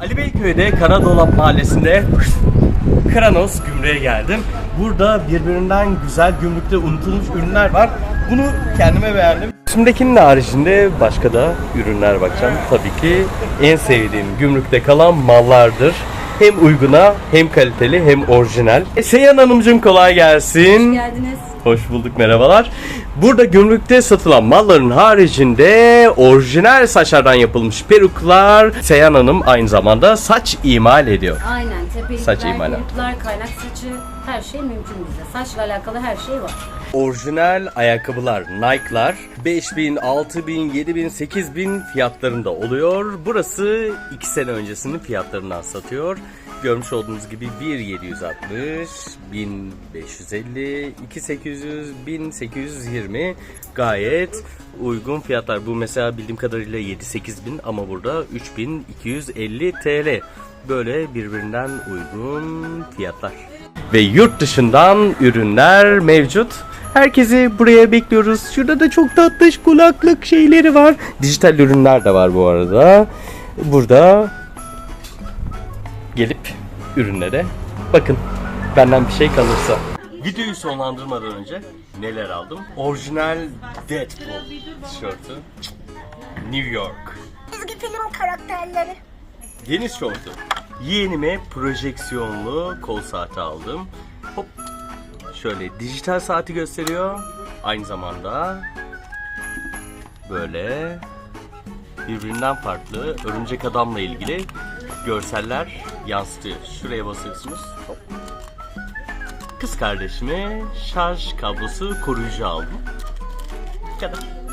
Ali Beyköy'de Karadolap Mahallesi'nde Kranos gümrüğe geldim. Burada birbirinden güzel gümrükte unutulmuş ürünler var. Bunu kendime beğendim. Üstümdekinin haricinde başka da ürünler bakacağım. Tabii ki en sevdiğim gümrükte kalan mallardır. Hem uyguna hem kaliteli hem orijinal. E, Seyhan Hanımcığım kolay gelsin. geldiniz. Hoş bulduk merhabalar. Burada gümrükte satılan malların haricinde orijinal saçlardan yapılmış peruklar. Seyhan Hanım aynı zamanda saç imal ediyor. Aynen tepelikler, Saç imalat. gruplar, kaynak saçı her şey mümkün bize. Saçla alakalı her şey var. Orijinal ayakkabılar Nike'lar 5000, 6000, 7000, 8000 fiyatlarında oluyor. Burası 2 sene öncesinin fiyatlarından satıyor. Görmüş olduğunuz gibi 1760, 1550, 2800, 1820 gayet uygun fiyatlar. Bu mesela bildiğim kadarıyla 7-8 bin ama burada 3250 TL. Böyle birbirinden uygun fiyatlar. Ve yurt dışından ürünler mevcut. Herkesi buraya bekliyoruz. Şurada da çok tatlış kulaklık şeyleri var. Dijital ürünler de var bu arada. Burada gelip ürünlere bakın. Benden bir şey kalırsa. Videoyu sonlandırmadan önce neler aldım? Orijinal Deadpool tişörtü. New York. Çizgi film karakterleri. Deniz şortu. Yeğenime projeksiyonlu kol saati aldım. Hop. Şöyle dijital saati gösteriyor. Aynı zamanda böyle birbirinden farklı örümcek adamla ilgili görseller yansıtıyor. Şuraya basıyorsunuz. Kız kardeşime şarj kablosu koruyucu aldım. Bu kadar.